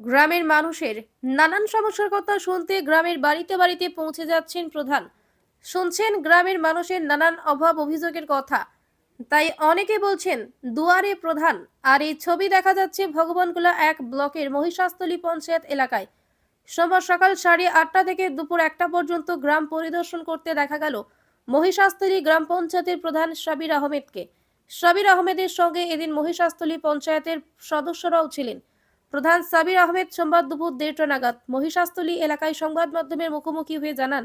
গ্রামের মানুষের নানান সমস্যার কথা শুনতে গ্রামের বাড়িতে বাড়িতে পৌঁছে যাচ্ছেন প্রধান। শুনছেন গ্রামের মানুষের নানান অভাব অভিযোগের কথা। তাই অনেকে বলছেন, দুয়ারে প্রধান, আর এই ছবি দেখা যাচ্ছে ভগবানগুলা এক ব্লকের মহিষাস্থলী পঞ্চায়েত এলাকায়। সোমবার সকাল সাড়ে আটটা থেকে দুপুর একটা পর্যন্ত গ্রাম পরিদর্শন করতে দেখা গেল মহিষাস্থলী গ্রাম পঞ্চায়েতের প্রধান সাবির আহমেদকে। সাবির আহমেদের সঙ্গে এদিন মহিষাস্থলী পঞ্চায়েতের সদস্যরাও ছিলেন। প্রধান সাবির আহমেদ সোমবার দুপুর দেড়টা নাগাদ মহিষাস্থলী এলাকায় সংবাদ মাধ্যমের মুখোমুখি হয়ে জানান,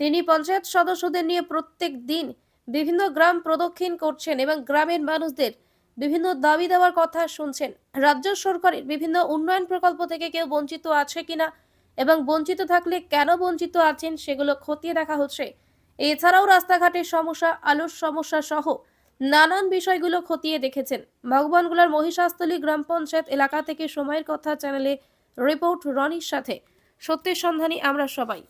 তিনি পঞ্চায়েত সদস্যদের নিয়ে প্রত্যেক দিন বিভিন্ন গ্রাম প্রদক্ষিণ করছেন এবং গ্রামের মানুষদের বিভিন্ন দাবি দেওয়ার কথা শুনছেন। রাজ্য সরকারের বিভিন্ন উন্নয়ন প্রকল্প থেকে কেউ বঞ্চিত আছে কিনা এবং বঞ্চিত থাকলে কেন বঞ্চিত আছেন সেগুলো খতিয়ে দেখা হচ্ছে। এছাড়াও রাস্তাঘাটের সমস্যা, আলোর সমস্যা সহ নানান বিষয়গুলো খতিয়ে দেখেছেন। ভগবানগুলার মহিষাস্থলী গ্রাম পঞ্চায়েত এলাকা থেকে সময়ের কথা চ্যানেলে রিপোর্ট রনির সাথে। সত্যের সন্ধানী আমরা সবাই।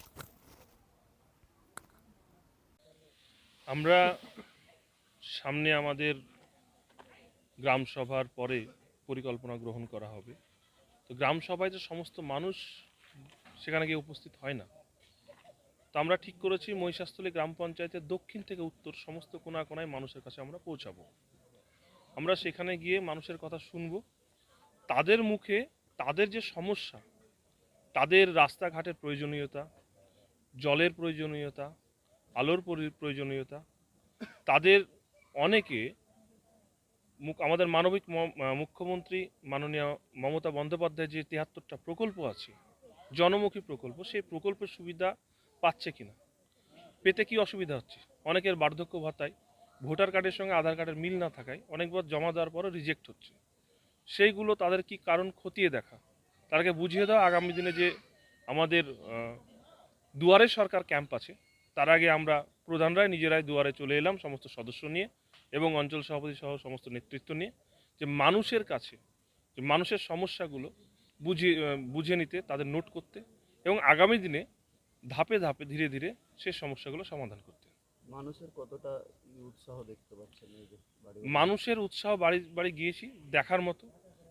আমরা সামনে আমাদের গ্রাম সভার পরে পরিকল্পনা গ্রহণ করা হবে। তো গ্রাম সভায় যে সমস্ত মানুষ সেখানে গিয়ে উপস্থিত হয় না। তো আমরা ঠিক করেছি, মহিষাস্থলী গ্রাম পঞ্চায়েতের দক্ষিণ থেকে উত্তর সমস্ত কোনা কোনায় মানুষের কাছে আমরা পৌঁছাবো। আমরা সেখানে গিয়ে মানুষের কথা শুনব। তাদের মুখে তাদের যে সমস্যা, তাদের রাস্তাঘাটের প্রয়োজনীয়তা, জলের প্রয়োজনীয়তা, আলোর প্রয়োজনীয়তা, তাদের অনেকে আমাদের মানবিক মুখ্যমন্ত্রী মাননীয় মমতা বন্দ্যোপাধ্যায় যে তিয়াত্তরটা প্রকল্প আছে, জনমুখী প্রকল্প, সেই প্রকল্পের সুবিধা পাচ্ছে কিনা? পেতে কি অসুবিধা হচ্ছে? অনেকের বার্ধক্য ভাতায় ভোটার কার্ডের সঙ্গে আধার কার্ডের মিল না থাকায় অনেকবার জমা দেওয়ার পরও রিজেক্ট হচ্ছে। সেইগুলো তাদের কি কারণ খতিয়ে দেখা? তাদেরকে বুঝিয়ে দেওয়া আগামী দিনে যে আমাদের দুয়ারে সরকার ক্যাম্প আছে, তার আগে আমরা প্রধানরাই নিজেরাই দুয়ারে চলে এলাম সমস্ত সদস্য নিয়ে এবং অঞ্চল সভাপতি সহ সমস্ত নেতৃত্ব নিয়ে যে মানুষের কাছে, যে মানুষের সমস্যাগুলো বুঝিয়ে বুঝে নিতে, তাদের নোট করতে এবং আগামী দিনে ধাপে ধাপে ধীরে ধীরে সে সমস্যাগুলো সমাধান করতে মানুষের কতটা উৎসাহ দেখতে পাচ্ছেন মানুষের উৎসাহ বাড়ি বাড়ি গিয়েছি দেখার মতো।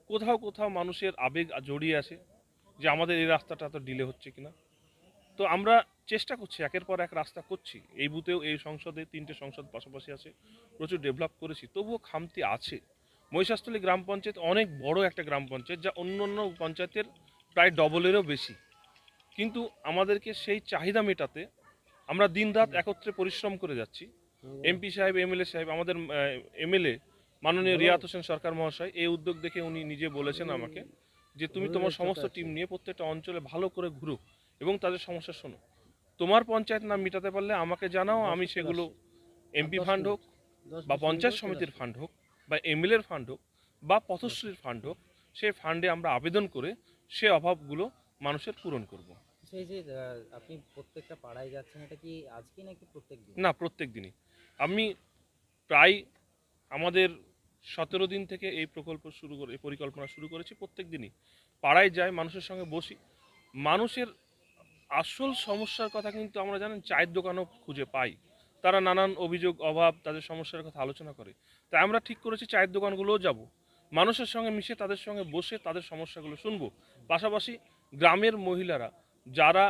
কোথাও কোথাও মানুষের আবেগ জড়িয়ে আছে যে আমাদের এই রাস্তাটা এত ডিলে হচ্ছে কিনা। তো আমরা চেষ্টা করছি একের পর এক রাস্তা করছি। এই বুথেও এই সংসদে তিনটে সংসদ পাশাপাশি আছে প্রচুর ডেভেলপ করেছি। তবুও খামতি আছে। মহিষাস্থলী গ্রাম পঞ্চায়েত অনেক বড় একটা গ্রাম পঞ্চায়েত যা অন্য অন্য পঞ্চায়েতের প্রায় ডবলেরও বেশি। কিন্তু আমাদেরকে সেই চাহিদা মেটাতে আমরা দিনরাত একত্রে পরিশ্রম করে যাচ্ছি। এমপি সাহেব এমএলএ সাহেব আমাদের এমএলএ মাননীয় রিয়াত হোসেন সরকার মহাশয় এই উদ্যোগ দেখে উনি নিজে বলেছেন আমাকে যে তুমি তোমার সমস্ত টিম নিয়ে প্রত্যেকটা অঞ্চলে ভালো করে ঘুরো এবং তাদের সমস্যা শোনো। তোমার পঞ্চায়েত নাম মেটাতে পারলে আমাকে জানাও আমি সেগুলো এমপি ফান্ড হোক বা পঞ্চায়েত সমিতির ফান্ড হোক বা এমএলএর ফান্ড হোক বা পথশ্রীর ফান্ড হোক সেই ফান্ডে আমরা আবেদন করে সে অভাবগুলো মানুষের পূরণ করব। সেই যে আপনি প্রত্যেকটা পাড়ায় যাচ্ছেন এটা কি আজকে নাকি প্রত্যেক দিন? না প্রত্যেক দিনই। আমি প্রায় আমাদের সতেরো দিন থেকে এই প্রকল্প শুরু করে এই পরিকল্পনা শুরু করেছি প্রত্যেক দিনই। পাড়ায় যাই মানুষের সঙ্গে বসি। মানুষের আসল সমস্যার কথা কিন্তু আমরা জানেন চায়ের দোকানও খুঁজে পাই। তারা নানান অভিযোগ অভাব তাদের সমস্যার কথা আলোচনা করে। তাই আমরা ঠিক করেছি চায়ের দোকানগুলোও যাব। মানুষের সঙ্গে মিশে তাদের সঙ্গে বসে তাদের সমস্যাগুলো শুনব। পাশাপাশি গ্রামের মহিলারা যারা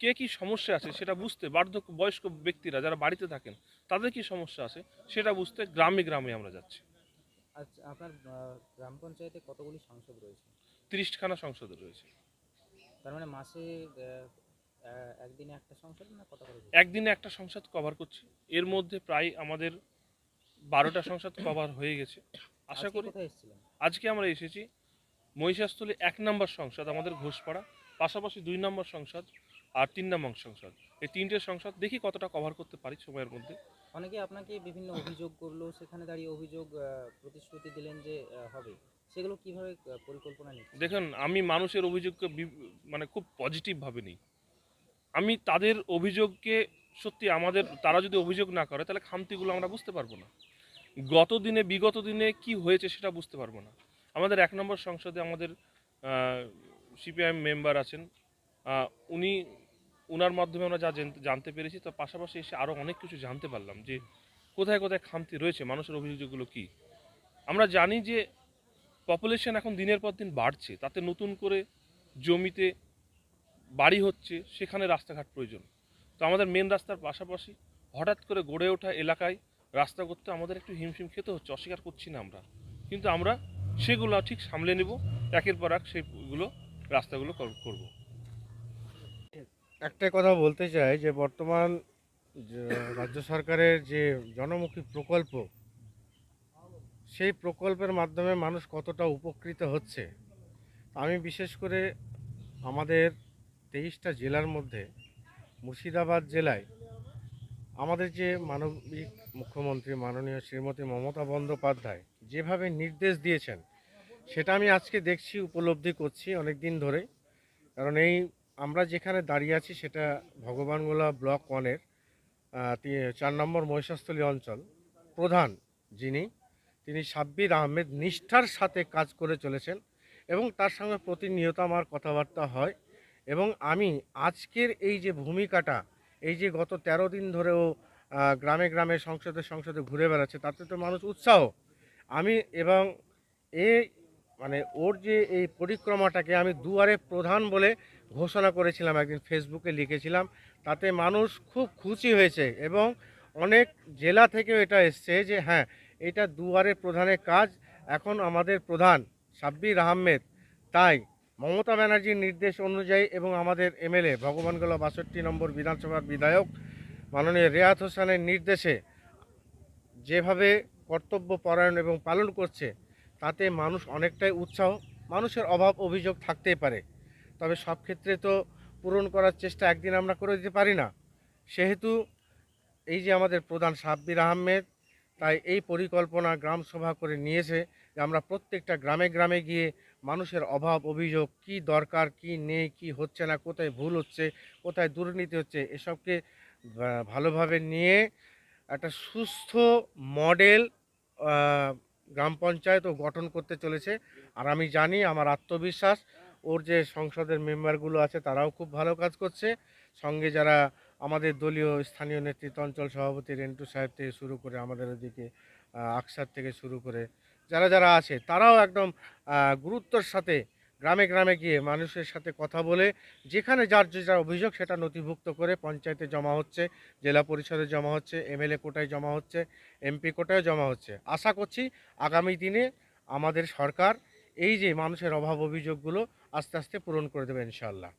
কে কি সমস্যা আছে সেটা বুঝতে বার্ধক্য বয়স্ক ব্যক্তিরা যারা বাড়িতে থাকেন তাদের কি সমস্যা আছে সেটা বুঝতে গ্রামে গ্রামে আমরা যাচ্ছি। আচ্ছা আপনার গ্রাম পঞ্চায়েতে কতগুলি সংসদ রয়েছে? তিরিশখানা সংসদে রয়েছে। তার মানে মাসে একদিনে একটা সংসদ না কত করে একদিনে একটা সংসদ কভার করছি। এর মধ্যে প্রায় আমাদের বারোটা সংসদ কভার হয়ে গেছে। আশা করি আজকে আমরা এসেছি মহিষাস্থলী এক নম্বর সংসদ আমাদের ঘোষপাড়া পাশাপাশি দুই নম্বর সংসদ আর তিন নম্বর সংসদ। এই তিনটে সংসদ দেখি কতটা কভার করতে পারি সময়ের মধ্যে। অনেকে আপনাকে বিভিন্ন অভিযোগ করল সেখানে দাঁড়িয়ে অভিযোগ প্রতিশ্রুতি দিলেন যে হবে। সেগুলো কীভাবে পরিকল্পনা নিচ্ছে দেখুন আমি মানুষের অভিযোগকে মানে খুব পজিটিভভাবে নিই। আমি তাদের অভিযোগকে সত্যি আমাদের তারা যদি অভিযোগ না করে তাহলে খামতিগুলো আমরা বুঝতে পারব না। গত দিনে বিগত দিনে কি হয়েছে সেটা বুঝতে পারব না। আমাদের এক নম্বর সংসদে আমাদের সিপিআইএম মেম্বার আছেন। উনি ওনার মাধ্যমে আমরা যা জানতে পেরেছি, তার পাশাপাশি এসে আরও অনেক কিছু জানতে পারলাম যে কোথায় কোথায় খামতি রয়েছে, মানুষের অভিযোগগুলো কি। আমরা জানি যে পপুলেশন এখন দিনের পর দিন বাড়ছে, তাতে নতুন করে জমিতে বাড়ি হচ্ছে, সেখানে রাস্তাঘাট প্রয়োজন। তো আমাদের মেন রাস্তার পাশাপাশি হঠাৎ করে গড়ে ওঠা এলাকায় রাস্তা করতে আমাদের একটু হিমশিম খেতে হচ্ছে, অস্বীকার করছি না আমরা। কিন্তু আমরা সেগুলো ঠিক সামলে নেব। একের পর এক সেগুলো, রাস্তাগুলো কর- করব। একটাই কথা বলতে চাই যে বর্তমান রাজ্য সরকারের যে জনমুখী প্রকল্প, সেই প্রকল্পের মাধ্যমে মানুষ কতটা উপকৃত হচ্ছে? আমি বিশেষ করে আমাদের তেইশটা জেলার মধ্যে, মুর্শিদাবাদ জেলায়, আমাদের যে মানবিক মুখ্যমন্ত্রী মাননীয় শ্রীমতী মমতা বন্দ্যোপাধ্যায় যেভাবে নির্দেশ দিয়েছেন সেটা আমি আজকে দেখছি, উপলব্ধি করছি অনেক দিন ধরে। কারণ এই আমরা যেখানে দাঁড়িয়ে আছি সেটা ভগবানগোলা ব্লক ওয়ানের চার নম্বর মহিষাস্থলী অঞ্চল প্রধান যিনি। তিনি সাব্বির আহমেদ নিষ্ঠার সাথে কাজ করে চলেছেন এবং তার সঙ্গে প্রতিনিয়ত আমার কথাবার্তা হয় এবং আমি আজকের এই যে ভূমিকাটা, এই যে গত তেরো দিন ধরেও গ্রামে গ্রামে সংসদে সংসদে ঘুরে বেড়াচ্ছে, তাতে তো মানুষ উৎসাহ। আমি এবং এই মানে ওর যে এই পরিক্রমাটাকে আমি দুয়ারে প্রধান বলে ঘোষণা করেছিলাম একদিন ফেসবুকে লিখেছিলাম, তাতে মানুষ খুব খুশি হয়েছে এবং অনেক জেলা থেকেও এটা এসছে যে হ্যাঁ এটা দুয়ারে প্রধানের কাজ, এখন আমাদের প্রধান সাব্বির আহমেদ। তাই মমতা ব্যানার্জির নির্দেশ অনুযায়ী এবং আমাদের এমএলএ ভগবানগোলা বাষট্টি নম্বর বিধানসভার বিধায়ক মাননীয় রেয়াত হোসেনের নির্দেশে যেভাবে কর্তব্য পরায়ণ এবং পালন করছে তাতে মানুষ অনেকটাই উৎসাহ, মানুষের অভাব অভিযোগ থাকতেই পারে। তবে সব ক্ষেত্রে তো পূরণ করার চেষ্টা একদিন আমরা করে দিতে পারি না। সেহেতু এই যে আমাদের প্রধান সাব্বির আহমেদ, তাই এই পরিকল্পনা গ্রাম সভা করে নিয়েছে যে আমরা প্রত্যেকটা গ্রামে গ্রামে গিয়ে মানুষের অভাব অভিযোগ, কি দরকার, কি নেই, কি হচ্ছে না, কোথায় ভুল হচ্ছে, কোথায় দুর্নীতি হচ্ছে, এসবকে ভালোভাবে নিয়ে একটা সুস্থ মডেল গ্রাম পঞ্চায়েতও গঠন করতে চলেছে। আর আমি জানি আমার আত্মবিশ্বাস, ওর যে সংসদের মেম্বারগুলো আছে তারাও খুব ভালো কাজ করছে। সঙ্গে যারা আমাদের দলীয় স্থানীয় নেতৃত্ব অঞ্চল সভাপতি রেন্টু সাহেব থেকে শুরু করে আমাদের ওদিকে আকসার থেকে শুরু করে যারা যারা আছে তারাও একদম গুরুত্বর সাথে গ্রামে গ্রামে গিয়ে মানুষের সাথে কথা বলে, যেখানে যার যে যার অভিযোগ সেটা নথিভুক্ত করে পঞ্চায়েতে জমা হচ্ছে, জেলা পরিষদে জমা হচ্ছে, এমএলএ কোটায় জমা হচ্ছে, এমপি কোটায় জমা হচ্ছে। আশা করছি আগামী দিনে আমাদের সরকার এই যে মানুষের অভাব অভিযোগগুলো আস্তে আস্তে পূরণ করে দেবে ইনশাল্লাহ